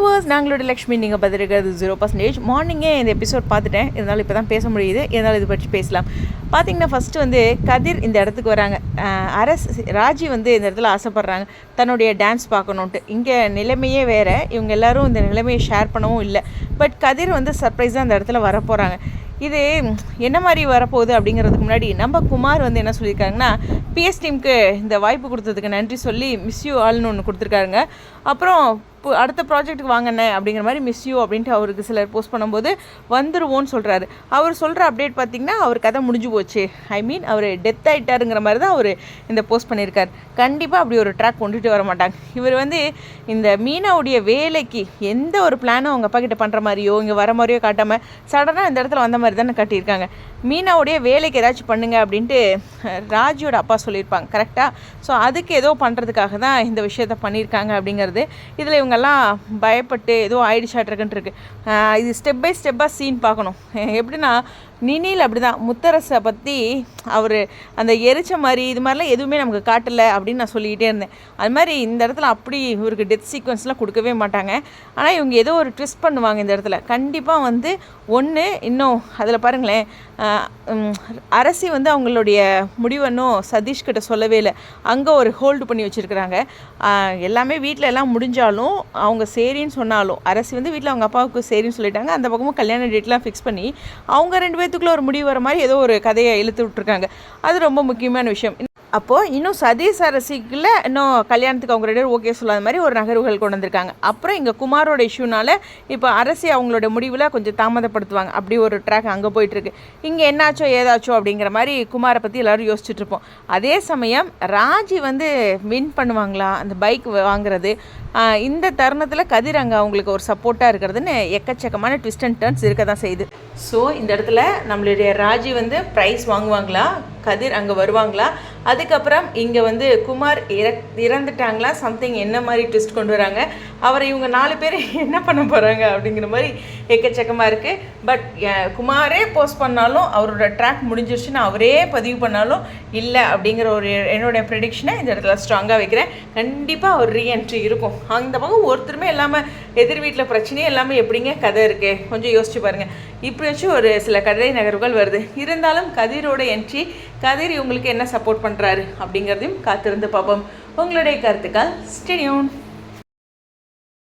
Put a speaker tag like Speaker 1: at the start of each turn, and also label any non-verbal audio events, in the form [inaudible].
Speaker 1: Viewers நாங்களோட Lakshmi நீங்கள் பதிலிருக்கிறது zero percentage மார்னிங்கே இந்த எபிசோட் பார்த்துட்டேன். இருந்தாலும் இப்போ தான் பேச முடியுது. இருந்தாலும் இது பற்றி பேசலாம். பார்த்தீங்கன்னா ஃபஸ்ட்டு வந்து கதிர் இந்த இடத்துக்கு வராங்க. அரசு அரஸ் ராஜி வந்து இந்த இடத்துல ஆசைப்பட்றாங்க. தன்னுடைய டான்ஸ் பார்க்கணுன்ட்டு இங்கே நிலைமையே வேறு. இவங்க எல்லாரும் இந்த நிலைமையை ஷேர் பண்ணவும் இல்லை. பட் கதிர் வந்து சர்ப்ரைஸாக அந்த இடத்துல வர போகிறாங்க இது என்ன மாதிரி வரப்போகுது அப்படிங்கிறதுக்கு முன்னாடி நம்ம குமார் வந்து என்ன சொல்லியிருக்காங்கன்னா பிஎஸ் டீமுக்கு இந்த வாய்ப்பு கொடுத்ததுக்கு நன்றி சொல்லி மிஸ் யூ ஆல்னு ஒன்று கொடுத்துருக்காருங்க. அப்புறம் அடுத்த ப்ராஜெக்ட்டுக்கு வாங்கண்ணே அப்படிங்கிற மாதிரி மிஸ் யூ அப்படின்ட்டு அவருக்கு சிலர் போஸ்ட் பண்ணும்போது வந்துடுவோன்னு சொல்கிறாரு அவர் சொல்கிற அப்டேட் பார்த்திங்கன்னா அவர் கதை முடிஞ்சு போச்சு. ஐ மீன் அவர் டெத் ஆகிட்டாருங்கிற மாதிரி தான் அவர் இந்த போஸ்ட் பண்ணியிருக்கார். கண்டிப்பாக அப்படி ஒரு ட்ராக் கொண்டுட்டு வர மாட்டாங்க. இவர் வந்து இந்த மீனாவுடைய வேலைக்கு எந்த ஒரு பிளானும் அவங்க அப்பா கிட்ட பண்ணுற மாதிரியோ இங்கே வர மாதிரியோ காட்டாமல் சடனாக இந்த இடத்துல வந்த மாதிரி தானே காட்டியிருக்காங்க. மீனாவுடைய வேலைக்கு ஏதாச்சும் பண்ணுங்க அப்படின்ட்டு ராஜியோட அப்பா சொல்லியிருப்பாங்க. கரெக்டாக ஸோ அதுக்கு ஏதோ பண்ணுறதுக்காக தான் இந்த விஷயத்த பண்ணியிருக்காங்க அப்படிங்கிறது. இதில் இவங்க இவங்கெல்லாம் பயப்பட்டு ஏதோ ஆயிடுச்சாட்டிருக்குன்ட்டுருக்கு இது ஸ்டெப் பை ஸ்டெப்பாக சீன் பார்க்கணும். எப்படின்னா நினில் அப்படி தான் முத்தரசை பற்றி அவர் அந்த எரிச்ச மாதிரி இது மாதிரிலாம் எதுவுமே நமக்கு காட்டலை அப்படின்னு நான் சொல்லிக்கிட்டே இருந்தேன். அது மாதிரி இந்த இடத்துல அப்படி இவருக்கு டெத் சீக்வன்ஸ்லாம் கொடுக்கவே மாட்டாங்க. ஆனால் இவங்க ஏதோ ஒரு ட்விஸ்ட் பண்ணுவாங்க இந்த இடத்துல. கண்டிப்பாக வந்து ஒன்று இன்னும் அதில் பாருங்களேன் அரசி வந்து அவங்களுடைய முடிவன்னும் சதீஷ்கிட்ட சொல்லவே இல்லை. அங்கே ஒரு ஹோல்டு பண்ணி வச்சுருக்குறாங்க. எல்லாமே வீட்டில் எல்லாம் முடிஞ்சாலும் அவங்க சரின்னு சொன்னாலும் அரசி வந்து வீட்டில் அவங்க அப்பாவுக்கு சரின்னு சொல்லிட்டாங்க. அந்த பக்கமும் கல்யாண டேட்லாம் ஃபிக்ஸ் பண்ணி அவங்க ரெண்டு விஷயத்துக்குள்ளே ஒரு முடிவு வர மாதிரி ஏதோ ஒரு கதையை இழுத்து விட்ருக்காங்க அது ரொம்ப முக்கியமான விஷயம். அப்போது இன்னும் சதீஷ் அரசிக்கில் இன்னும் கல்யாணத்துக்கு அவங்க ரெண்டு ஓகே சொல்லாத மாதிரி ஒரு நகர்வுகள் கொண்டு வந்திருக்காங்க. அப்புறம் இங்கே குமாரோட இஷ்யூனால இப்போ அரசி அவங்களோட முடிவில் கொஞ்சம் தாமதப்படுத்துவாங்க. அப்படி ஒரு ட்ராக் அங்கே போயிட்டுருக்கு. இங்கே என்னாச்சோ ஏதாச்சோ அப்படிங்கிற மாதிரி குமாரை பற்றி எல்லோரும் யோசிச்சுட்டு இருப்போம். அதே சமயம் ராஜி வந்து வின் பண்ணுவாங்களா? அந்த பைக் வாங்குறது. இந்த தருணத்தில் கதிர் அங்கே அவங்களுக்கு ஒரு சப்போர்ட்டாக இருக்கிறதுன்னு எக்கச்சக்கமான ட்விஸ்ட் அண்ட் டர்ன்ஸ் இருக்க தான் செய்யுது. ஸோ இந்த இடத்துல நம்மளுடைய ராஜி வந்து ப்ரைஸ் வாங்குவாங்களா? கதிர் அங்கே வருவாங்களா? அதுக்கப்புறம் இங்கே வந்து குமார் இற இறந்துட்டாங்களா? சம்திங் என்ன மாதிரி ட்விஸ்ட் கொண்டு வராங்க? அவரை இவங்க நாலு பேர் [laughs] என்ன பண்ண போகிறாங்க அப்படிங்கிற மாதிரி எக்கச்சக்கமாக இருக்குது பட் குமாரே போஸ்ட் பண்ணாலும் அவரோட ட்ராக் முடிஞ்சிருச்சுன்னு அவரே பதிவு பண்ணாலும் இல்லை அப்படிங்கிற ஒரு என்னுடைய ப்ரெடிக்ஷனை இந்த இடத்துல ஸ்ட்ராங்காக வைக்கிறேன். கண்டிப்பாக ஒரு ரீஎன்ட்ரி இருக்கும். அந்த பக்கம் ஒருத்தருமே இல்லாமல் எதிர் வீட்டில் பிரச்சனையே இல்லாமல் எப்படிங்க கதை இருக்கே? கொஞ்சம் யோசிச்சு பாருங்கள் இப்படி வச்சு ஒரு சில கதை நகர்வுகள் வருது. இருந்தாலும் கதிரோட என்ட்ரி கதிர் இவங்களுக்கு என்ன சப்போர்ட் பண்ணுறாரு அப்படிங்கிறதையும் காத்திருந்து பார்ப்போம். உங்களுடைய கருத்துக்கள் ஸ்டெடியோன்